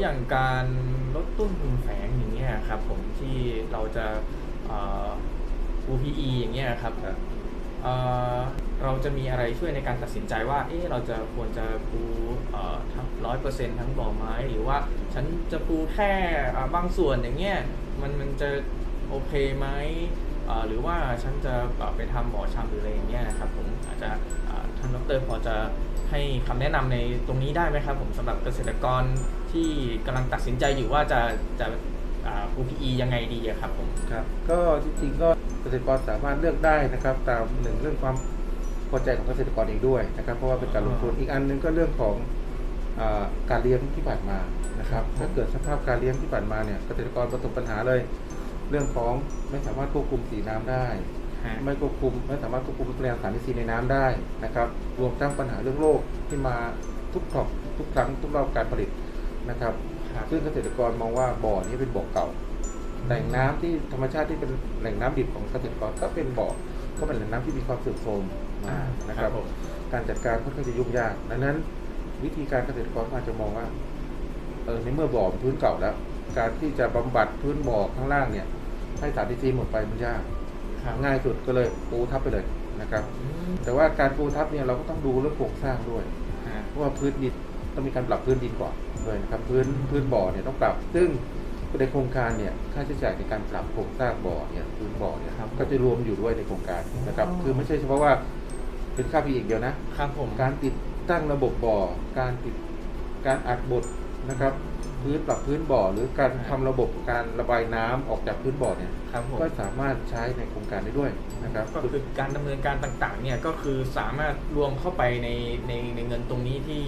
อย่างการลดต้นทุนแฝงอย่างเงี้ยครับผมที่เราจะเอ่อ UPE อย่างเงี้ยครับเอ่อเราจะมีอะไรช่วยในการตัดสินใจว่า เอ๊ะเราจะควรจะปูเอ่อทั้งร้อยเปอร์เซ็นต์ทั้งบ่อไม้ หรือว่าฉันจะปูแค่อ่าบางส่วนอย่างเงี้ยมันมันจะโอเคไหมเอ่อหรือว่าฉันจะเอ่อไปทำบ่อชำหรืออะไรอย่างเงี้ยครับผมอาจจะอ่าท่านดรพอจะให้คำแนะนำในตรงนี้ได้ไหมครับผมสำหรับเกษตรกร ที่กำลังตัดสินใจอยู่ว่าจะจะอ่าปู PE ยังไงดีอะครับผม ครับก็จริงๆก็เกษตรกรสามารถเลือกได้นะครับ ตามหนึ่งเรื่องความพอใจของเกษตรกรเองด้วยนะครับ เพราะว่าเป็นการลงทุนอีกอันหนึงก็เรื่องของอาการเลี้ยงที่ผ่านมานะครับ ถ้าเกิดสภาพการเลี้ยงที่ผ่านมาเนี่ยเกษตรกรประสบปัญหาเลย เรื่องของไม่สามารถควบคุมสีน้ำได้ ฮะ ไม่ควบคุมไม่สามารถควบคุมปริมาณสารอินทรีย์ในน้ำได้นะครับ รวมทั้งปัญหาเรื่องโรคที่มาทุกครอบทุกครั้งทุกรอบการผลิต นะครับครับ ซึ่งเกษตรกรมองว่าบ่อนี้เป็นบ่อเก่าแหล่งน้ำที่ธรรมชาติที่เป็นแหล่งน้ำดิบของเกษตรกรก็เป็นบ่อก็เป็นแหล่งน้ำที่มีความเสื่อมโทรมมานะครับผมการจัดการค่อนข้างจะยุ่งยากดังนั้น วิธีการเกษตรกรก็อาจจะมองว่าเออในเมื่อบ่อเป็นพื้นเก่าแล้ว การที่จะบำบัดพื้นบ่อข้างล่างเนี่ย ให้สารอินทรีย์หมดไปมันยากครับง่ายสุดก็เลยปูทับไปเลยนะครับอืมแต่ว่าการปูทับเนี่ยเราก็ต้องดูเรื่องโครงสร้างด้วยฮะเพราะว่าพื้นดินต้องมีการปรับพื้นดินก่อน ด้วยนะครับพื้นพื้นบ่อเนี่ยต้องปรับ ซึ่งในโครงการเนี่ยค่าใช้จ่ายในการปรับโครงสร้างบ่อเนี่ยพื้นบ่อเนี่ยครับก็จะรวมอยู่ด้วยในโครงการนะครับอ๋อคือไม่ใช่เฉพาะว่าเป็นค่าพีอีกเดียวนะครับผมการติดตั้งระบบบ่อ การติดการอัดบดนะครับ พื้นปรับพื้นบ่อ หรือการทำระบบการระบายน้ำออกจากพื้นบ่อเนี่ยครับผมก็สามารถใช้ในโครงการได้ด้วยนะครับก็คือการดำเนินการต่างๆเนี่ยก็คือสามารถรวมเข้าไปในในในเงินตรงนี้ที่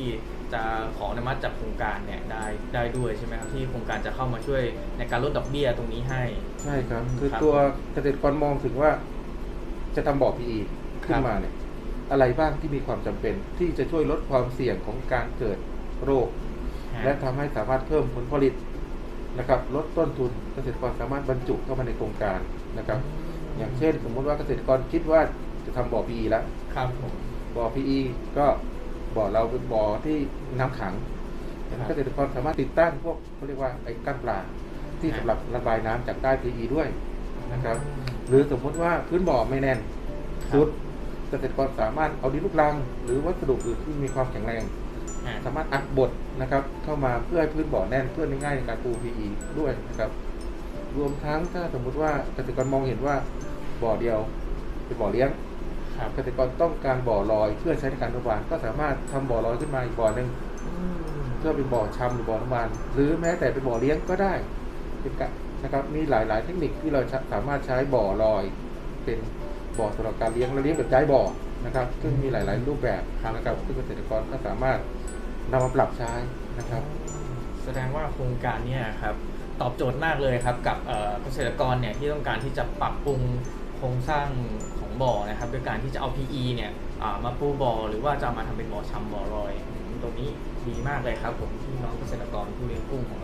จะขออนุมัติจากโครงการเนี่ยได้ได้ด้วยใช่ไหมครับที่โครงการจะเข้ามาช่วยในการลดดอกเบี้ยตรงนี้ให้ ใช่ครับ คือครับตัวเกษตรกรมองถึงว่า จะทำบ่อ PE ขึ้ครันบมาเนี่ยอะไรบ้างที่มีความจำเป็นที่จะช่วยลดความเสี่ยงของการเกิดโรค และทำให้สามารถเพิ่มผลผลิตนะครับลดต้นทุนเกษตรกรสามารถบรรจุเข้ามาในโครงการนะครับ อย่างเช่น สมมุติว่าเกษตรกรคิดว่าจะทำบ่อ PE แล้วครับผมบ่อ PE ก็บ่อเราเป็นบ่อที่น้ำขังครับเกษตรกรสามารถติดตั้งพวกเขาเรียกว่าไอ้กั้นปลาที่ครับสำหรับระบายน้ำจากใต้ PE ด้วยนะครับ หรือสมมุติว่าพื้นบ่อไม่แน่นครับสุดเกษตรกรสามารถเอาดินลูกรัง หรือวัสดุอื่นที่มีความแข็งแรงฮะ สามารถอัดบดนะครับ เข้ามาเพื่อให้พื้นบ่อแน่นเพื่อง่ายในการปู PE ด้วยนะครับ รวมทั้งถ้าสมมุติว่าเกษตรกรมองเห็นว่าบ่อเดียวเป็นบ่อเลี้ยงครับเกษตรกรต้องการบ่อลอยเพื่อใช้ในการระบายก็สามารถทำบ่อลอยขึ้นมาอีกบ่อหนึ่งอืมเพื่อเป็นบ่อชำหรือบ่อน้ำมันหรือแม้แต่เป็นบ่อเลี้ยงก็ได้เป็นกะนะครับมีหลาย ๆ เทคนิคที่เราจะสามารถใช้บ่อลอย เป็นบ่อสำหรับการเลี้ยงและเลี้ยงแบบย้ายบ่อนะครับ ซึ่งมีหลาย ๆ รูปแบบนะครับซึ่งเกษตรกรก็สามารถ นำมาปรับใช้นะครับ แสดงว่าโครงการเนี่ยครับตอบโจทย์มากเลยครับกับเอ่อเกษตรกรเนี่ยที่ต้องการที่จะปรับปรุงโครงสร้างของบ่อนะครับด้วยการที่จะเอา PE เนี่ยอ่ามาปูบ่อหรือว่าจะเอามาทำเป็นบ่อชำบ่อลอยอืมตรงนี้ดีมากเลยครับผมที่น้องเกษตรกรผู้เลี้ยงกุ้งของ